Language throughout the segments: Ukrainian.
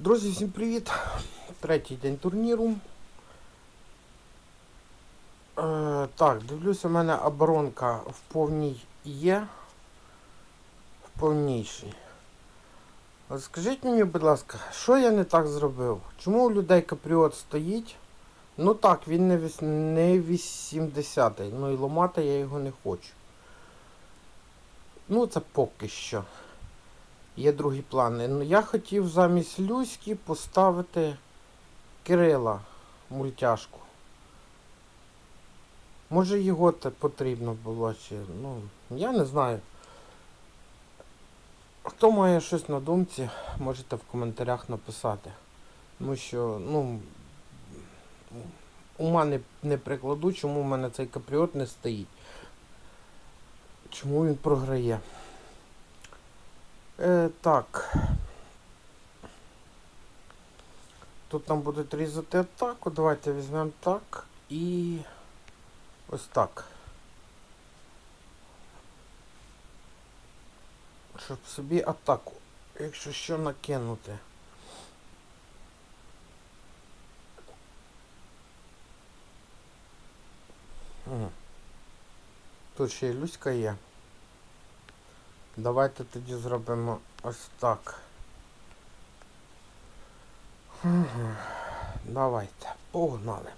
Друзі, всім привіт! Третій день турніру. Е, так, дивлюся, у мене оборонка в повній є. В повнішій. Скажіть мені, будь ласка, що я не так зробив? Чому у людей капріот стоїть? Ну так, він не, 80-й, ну і ламати я його не хочу. Ну, це поки що. Є другі плани. Ну, я хотів замість Люськи поставити Кирила мультяшку. Може його потрібно було чи. Ну, я не знаю. Хто має щось на думці, можете в коментарях написати. Тому що, ну, ума не, не прикладу, чому в мене цей капріот не стоїть. Чому він програє. Е, так. Тут нам будуть різати атаку. Давайте візьмемо так і ось так. Щоб собі атаку, якщо що накинути. Тут ще й Люська є. Давайте тоді зробимо ось так. Давайте, погнали.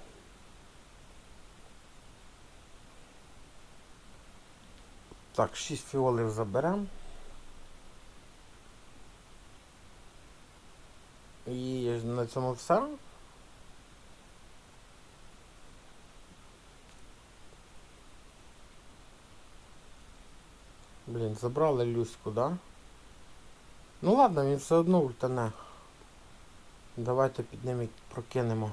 Так, 6 фіолів заберемо. І на цьому все. Блін, забрали Люську, да? Ну ладно, він все одно ультане. Давайте під ним прокинемо.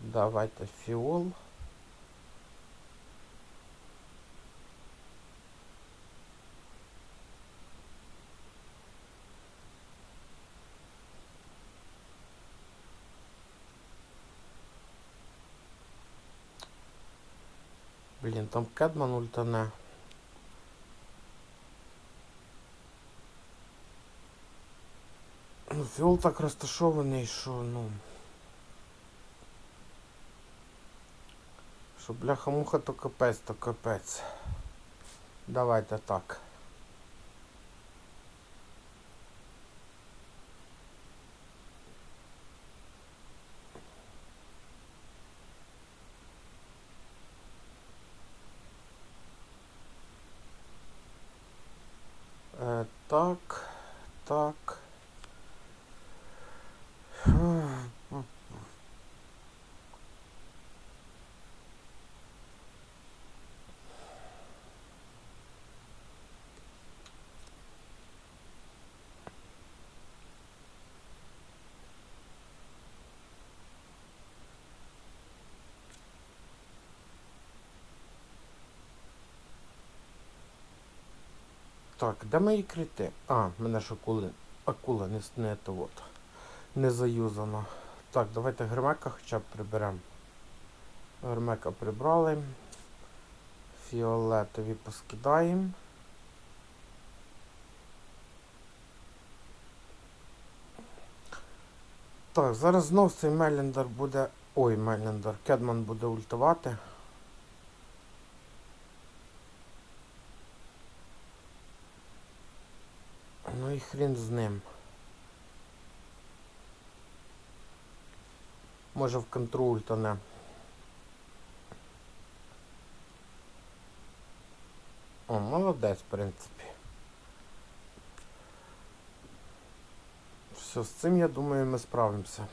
Давайте фіол. Блін, там Кедман ультане. Ну, фіол так розташований, що, ну. Що бляха-муха, то капець, то капець. Давайте так. Е, так, так. Так, де мої крити? А, мене ж акули. Акула не, не то от. Не заюзана. Так, давайте гермека хоча б приберемо. Гермека прибрали. Фіолетові поскидаємо. Так, зараз знов цей Меліндер буде... Ой, Меліндер, Кедман буде ультувати. Ну і хрін з ним. Може в контру ультане. О, молодець, в принципі. Все, з цим, я думаю, ми справимося.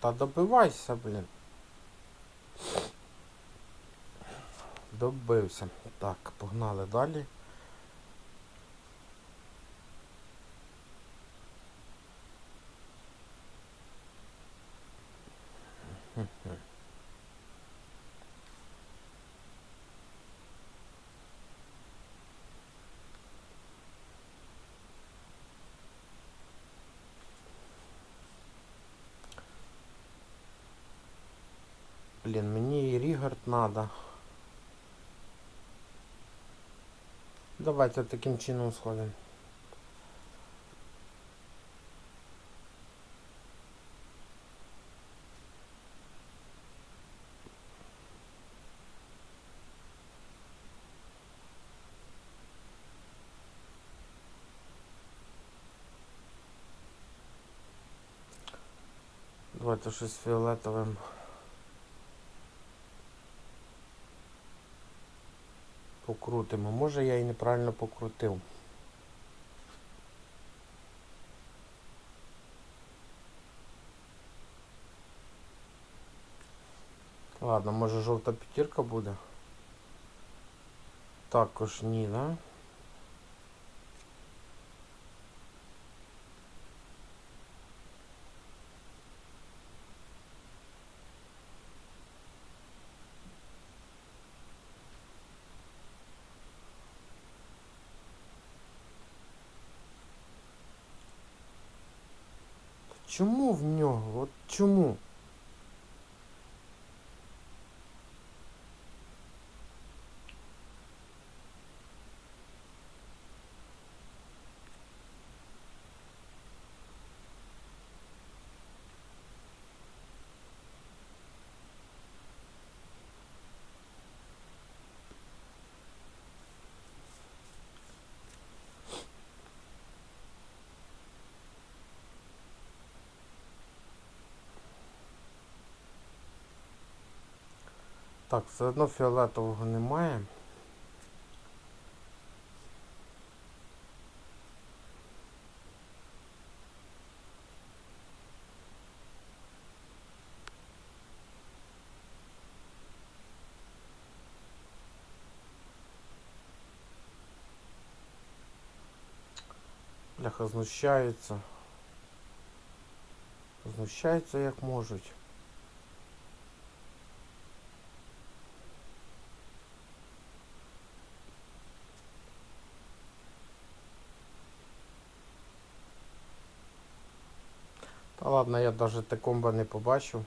Та добивайся, блін. Добився. Так, погнали далі. Блін, мені і Рігард надо. Давайте таким чином сходимо. Давайте щось фіолетовим. Покрутимо. Може я і неправильно покрутив. Ладно, може жовта п'ятірка буде? Також ні, да? Чому в нього? От чому? Так, все одно фіолетового немає. Бляха знущаються. Знущаються як можуть. Та ладно, я навіть такомба не побачив.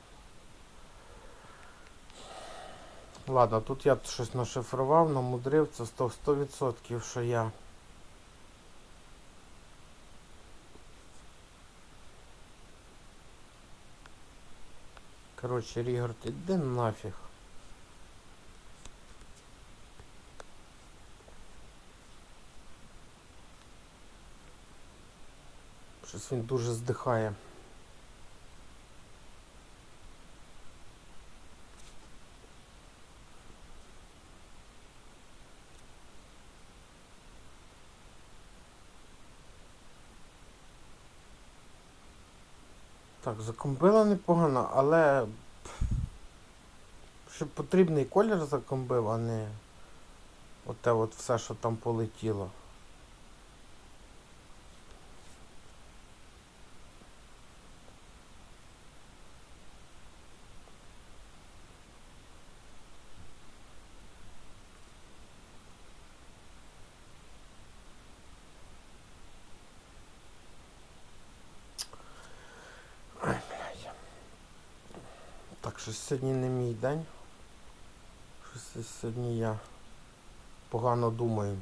Ладно, тут я щось нашифрував, намудрив, це 100%, 100% що я. Коротше, Рігард, іди нафіг. Щось він дуже здихає. Закомбила непогано, але щоб потрібний колір закомбив, а не оте от все, що там полетіло. Щось сьогодні не мій день. Щось сьогодні я погано думаю.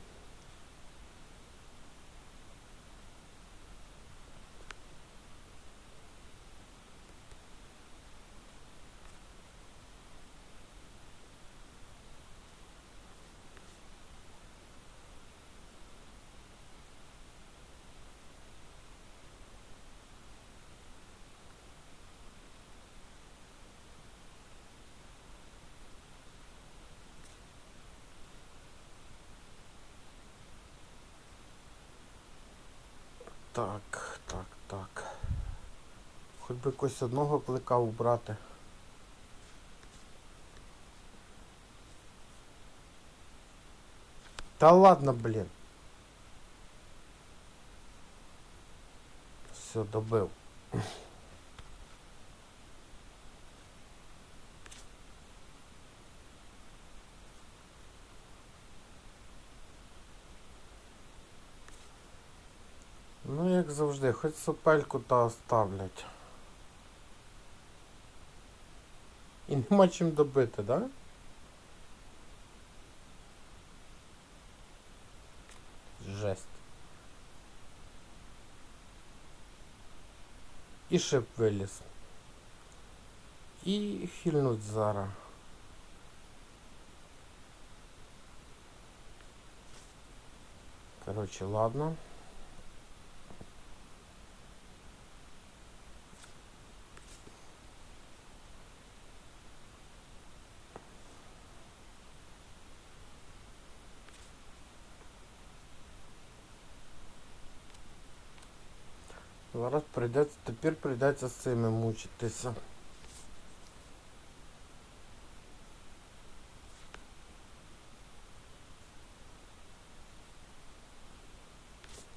Так, так, так. Хоч би якось одного клика убрати. Та ладно, блін. Все, добив. Ну, як завжди, хоч сопельку та оставлять. І нема чим добити, да? Жесть. І шип виліз. І хильнуть зараз. Короче, ладно. Зараз прийдеться, тепер прийдеться з цими мучитися.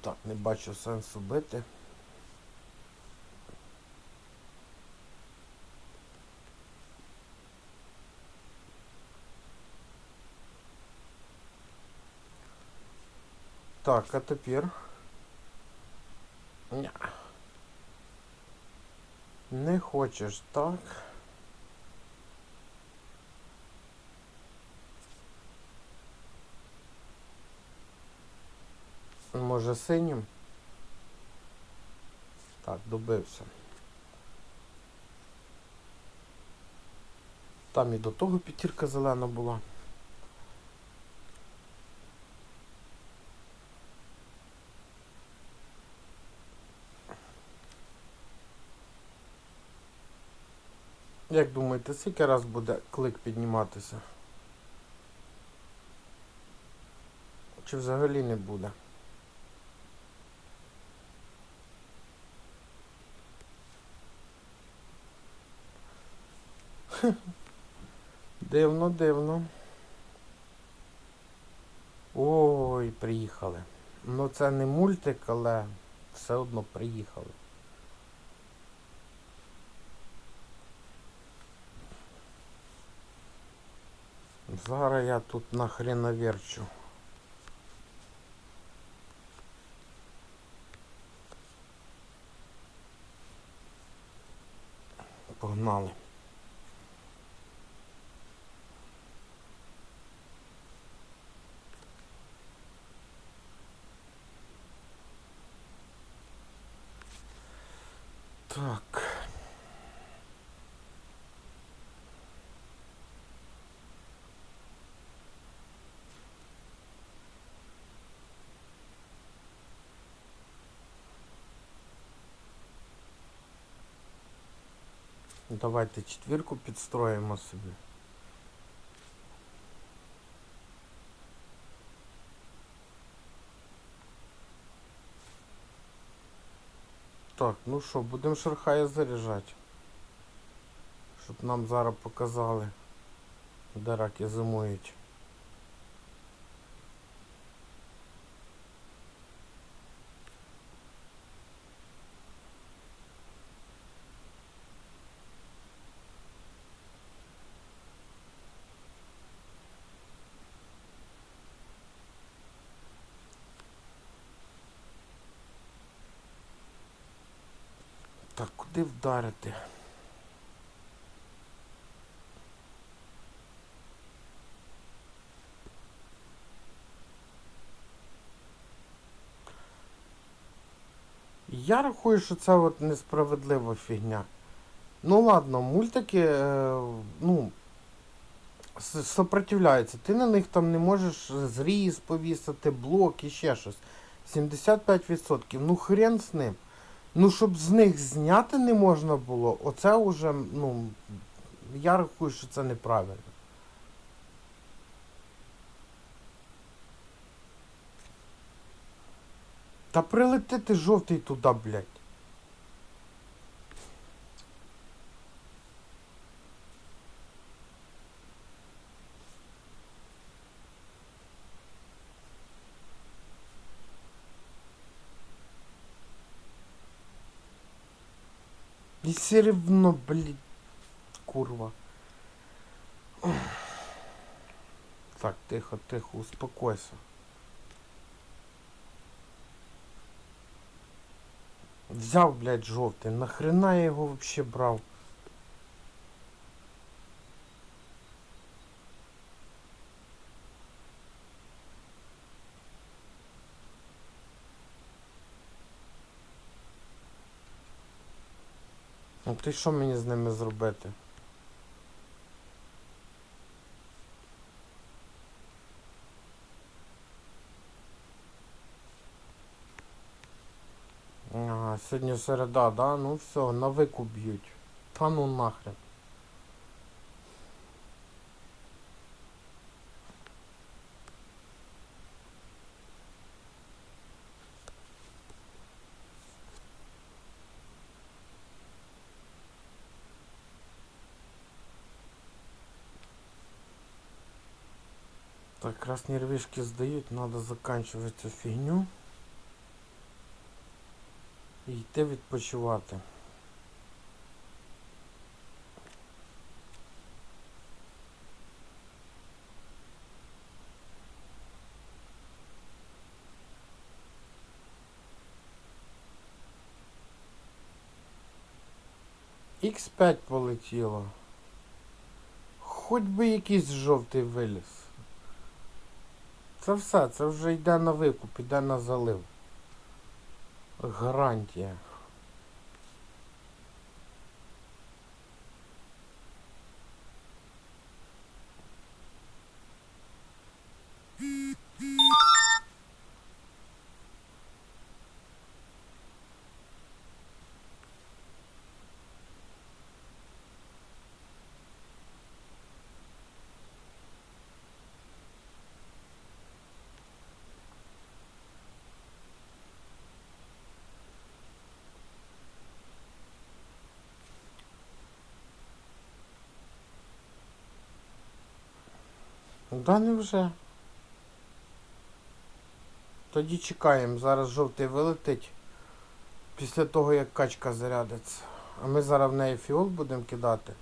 Так, не бачу сенсу бити. Так, а тепер. Ня. Не хочеш, так? Може синім? Так, добився. Там і до того п'ятірка зелена була. Як думаєте, скільки раз буде клик підніматися? Чи взагалі не буде? Дивно, дивно. Ой, приїхали. Ну це не мультик, але все одно приїхали. Зараз я тут нахренаверчу. Погнали. Так. Давайте четвірку підстроїмо собі. Так, ну що, будемо шерхая заряджати. Щоб нам зараз показали, де раки зимують. Так, куди вдарити? Я рахую, що це от несправедлива фігня. Ну ладно, мультики, е, ну, сопротивляються. Ти на них там не можеш зріз повісити, блок і ще щось. 75%. Ну хрен з ним. Ну, щоб з них зняти не можна було, оце вже, ну, я рахую, що це неправильно. Та прилетити жовтий туди, блядь. Все равно, блядь, курва. Так, тихо, тихо, успокойся. Взяв, блядь, жовтий. Нахрена я його вообще брав? Ну ти що мені з ними зробити? Ага, сьогодні середа, да? Ну все, на викуп б'ють. Та ну нахрен. Так, раз нервишки сдают, надо заканчивать цю фігню. І йти відпочивати. Х5 полетіло. Хоч би якийсь жовтий виліз. Це все, це вже йде на викуп, йде на залив. Гарантія. Да не вже. Тоді чекаємо, зараз жовтий вилетить після того як качка зарядиться. А ми зараз в неї фіол будемо кидати.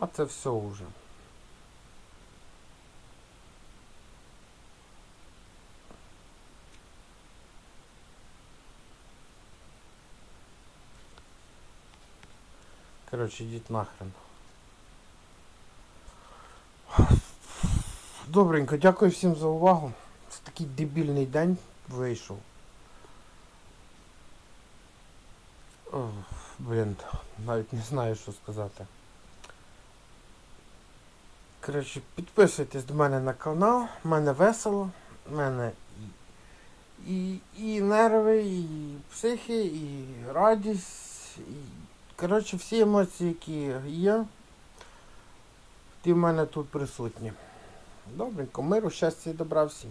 А це все уже. Короче, йдіть нахрен. Добренько, дякую всім за увагу. Це такий дебільний день вийшов. Блін, навіть не знаю, що сказати. Коротше, підписуйтесь до мене на канал, в мене весело, в мене і, і, і нерви, і психи, і радість. І, коротше, всі емоції, які є, ті в мене тут присутні. Добренько, миру, щастя і добра всім.